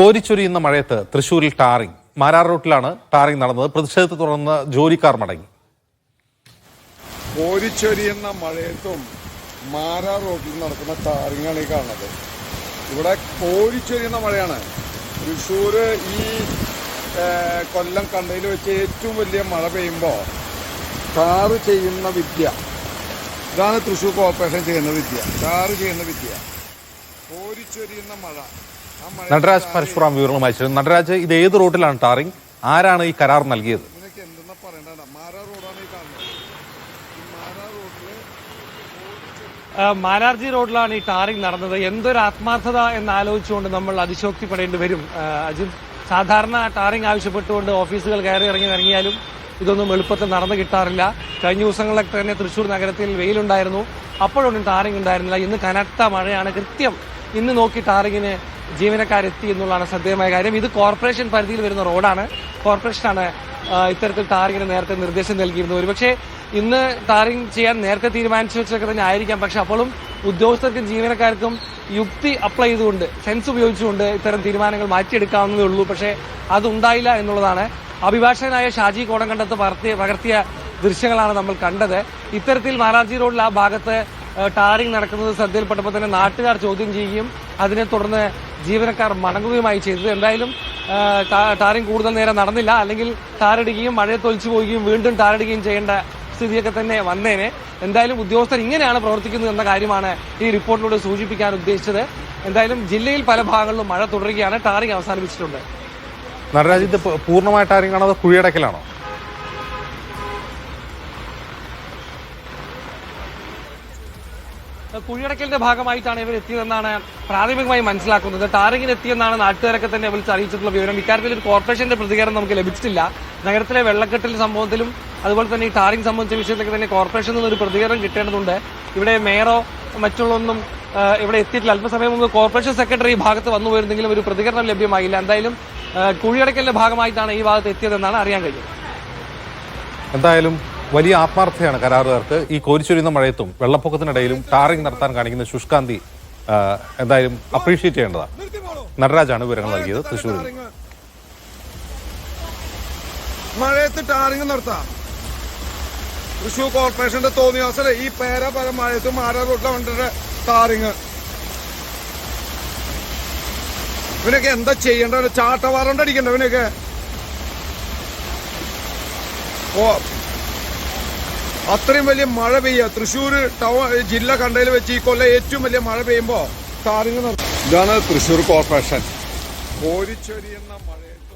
കോരിച്ചൊരിയുന്ന മഴയത്ത് തൃശൂരിൽ tarring. Marar റൂട്ടിലാണ് tarring നടന്നത്. പ്രതിഷേധത്തെ തുടർന്ന് ജോലിക്കാർ മടങ്ങി. കോരിച്ചൊരിയുന്ന മഴയത്തും മാരാ റോഡിൽ നടക്കുന്ന ടാറിങ്ങാണ് ഈ കാണുന്നത്. ഇവിടെ കോരിച്ചൊരിയുന്ന മഴയാണ്. തൃശ്ശൂർ ഈ കൊല്ലം കണ്ടയിൽ വെച്ച് ഏറ്റവും വലിയ മഴ പെയ്യുമ്പോൾ ടാറ് ചെയ്യുന്ന വിദ്യ. ഇതാണ് തൃശ്ശൂർ കോർപ്പറേഷൻ ചെയ്യുന്ന വിദ്യ. ടാറ് ചെയ്യുന്ന വിദ്യ. കോരിച്ചൊരിയുന്ന മഴ. നടരാജ് പരശുറാം വിവരങ്ങളുമായി അയച്ചിരുന്നു നടരാജ് ഇത് ഏത് റൂട്ടിലാണ് ടാറിംഗ് ആരാണ് ഈ കരാർ നൽകിയത്? മാരാർജി റോഡിലാണ് ഈ ടാറിംഗ് നടന്നത്. എന്തൊരു ആത്മാർത്ഥത എന്ന് ആലോചിച്ചുകൊണ്ട് നമ്മൾ അതിശോക്തിപ്പെടേണ്ടി വരും അജിത് സാധാരണ ടാറിംഗ് ആവശ്യപ്പെട്ടുകൊണ്ട് ഓഫീസുകൾ കയറി ഇറങ്ങി ഇറങ്ങിയാലും ഇതൊന്നും എളുപ്പത്തിൽ നടന്നു കിട്ടാറില്ല. കഴിഞ്ഞ ദിവസങ്ങളിലൊക്കെ തന്നെ തൃശ്ശൂർ നഗരത്തിൽ വെയിലുണ്ടായിരുന്നു. അപ്പോഴൊന്നും ടാറിംഗ് ഉണ്ടായിരുന്നില്ല. ഇന്ന് കനത്ത മഴയാണ്. കൃത്യം ഇന്ന് നോക്കി ടാറിങ്ങിന് ജീവനക്കാരെത്തി എന്നുള്ളതാണ് ശ്രദ്ധേയമായ കാര്യം. ഇത് കോർപ്പറേഷൻ പരിധിയിൽ വരുന്ന റോഡാണ്. കോർപ്പറേഷനാണ് ഇത്തരത്തിൽ ടാറിങ്ങിന് നേരത്തെ നിർദ്ദേശം നൽകിയിരുന്നത്. ഒരുപക്ഷെ ഇന്ന് താറിങ് ചെയ്യാൻ നേരത്തെ തീരുമാനിച്ചു വെച്ചൊക്കെ തന്നെ ആയിരിക്കാം. പക്ഷെ അപ്പോഴും ഉദ്യോഗസ്ഥർക്കും ജീവനക്കാർക്കും യുക്തി അപ്ലൈ ചെയ്തുകൊണ്ട് സെൻസ് ഉപയോഗിച്ചുകൊണ്ട് ഇത്തരം തീരുമാനങ്ങൾ മാറ്റിയെടുക്കാവുന്നതേ ഉള്ളൂ. പക്ഷേ അതുണ്ടായില്ല എന്നുള്ളതാണ് അഭിഭാഷകനായ ഷാജി കോടംകണ്ടത്ത് പകർത്തിയ ദൃശ്യങ്ങളാണ് നമ്മൾ കണ്ടത്. ഇത്തരത്തിൽ മഹാരാജി റോഡിൽ ആ ഭാഗത്ത് ടാറിങ് നടക്കുന്നത് ശ്രദ്ധയിൽപ്പെട്ടപ്പോൾ തന്നെ നാട്ടുകാർ ചോദ്യം ചെയ്യുകയും അതിനെ തുടർന്ന് ജീവനക്കാർ മടങ്ങുകയുമായി ചെയ്തത്. എന്തായാലും ടാറിങ് കൂടുതൽ നേരം നടന്നില്ല. അല്ലെങ്കിൽ ടാറിടുകയും മഴയെ തൊലിച്ചു പോവുകയും വീണ്ടും ടാറിടുകയും ചെയ്യേണ്ട സ്ഥിതിയൊക്കെ തന്നെ വന്നേനെ. എന്തായാലും ഉദ്യോഗസ്ഥർ ഇങ്ങനെയാണ് പ്രവർത്തിക്കുന്നത് എന്ന കാര്യമാണ് ഈ റിപ്പോർട്ടിലൂടെ സൂചിപ്പിക്കാൻ ഉദ്ദേശിച്ചത്. എന്തായാലും ജില്ലയിൽ പല ഭാഗങ്ങളിലും മഴ തുടരുകയാണ്. ടാറിങ് അവസാനിപ്പിച്ചിട്ടുണ്ട്. നടരാജ് ഇത് പൂർണമായ ടാറിങ് ആണോ അതോ കുഴിയടക്കലാണോ കുഴിയടക്കലിന്റെ ഭാഗമായിട്ടാണ് ഇവർ എത്തിയതെന്നാണ് പ്രാഥമികമായി മനസ്സിലാക്കുന്നത്. ടാറിങ്ങിന് എത്തിയെന്നാണ് നാട്ടുകാരൊക്കെ തന്നെ വിളിച്ച് അറിയിച്ചിട്ടുള്ള വിവരം. ഇക്കാര്യത്തിൽ ഒരു കോർപ്പറേഷന്റെ പ്രതികരണം നമുക്ക് ലഭിച്ചിട്ടില്ല. നഗരത്തിലെ വെള്ളക്കെട്ടിൽ സംഭവത്തിലും അതുപോലെ തന്നെ ഈ ടാറിംഗ് സംബന്ധിച്ച വിഷയത്തിലൊക്കെ തന്നെ കോർപ്പറേഷനിൽ നിന്ന് ഒരു പ്രതികരണം കിട്ടേണ്ടതുണ്ട്. ഇവിടെ മേയറോ മറ്റുള്ളൊന്നും ഇവിടെ എത്തിയിട്ടില്ല. അല്പസമയം മുമ്പ് കോർപ്പറേഷൻ സെക്രട്ടറി ഈ ഭാഗത്ത് വന്നു പോയിരുന്നെങ്കിലും ഒരു പ്രതികരണം ലഭ്യമായില്ല. എന്തായാലും കുഴിയടക്കലിന്റെ ഭാഗമായിട്ടാണ് ഈ ഭാഗത്ത് എത്തിയതെന്നാണ് അറിയാൻ കഴിയുന്നത് എന്തായാലും വലിയ ആത്മാർത്ഥതയാണ് കരാറുകാർക്ക് ഈ കോരിച്ചൊരിയുന്ന മഴയത്തും വെള്ളപ്പൊക്കത്തിനിടയിലും ടാറിംഗ് നടത്താൻ കാണിക്കുന്ന ശുഷ്കാന്തി എന്തായാലും അപ്രീഷിയേറ്റ് ചെയ്യേണ്ടതാണ്. നടരാജാണ് വിവരങ്ങൾ നൽകിയത്. തൃശ്ശൂരിൽ. മഴയത്ത് ടാറിങ് നടത്താം. തൃശൂർ കോർപ്പറേഷന്റെ തോന്നിയാസല്ലേ ഈ പേര പല മഴയത്ത് മാരാ ടാറിങ് ഇവനൊക്കെ എന്താ ചെയ്യേണ്ടത്? ചാട്ടവാറണ്ട് അടിക്കണ്ട ഇവനൊക്കെ അത്രയും വലിയ മഴ പെയ്യ. തൃശ്ശൂർ ടൗൺ ജില്ല കണ്ടയിൽ വെച്ച് ഈ കൊല്ലം ഏറ്റവും വലിയ മഴ പെയ്യുമ്പോൾ താരങ്ങൾ ഇതാണ് തൃശ്ശൂർ കോർപ്പറേഷൻ. കോരിച്ചൊരിയുന്ന മഴയത്ത്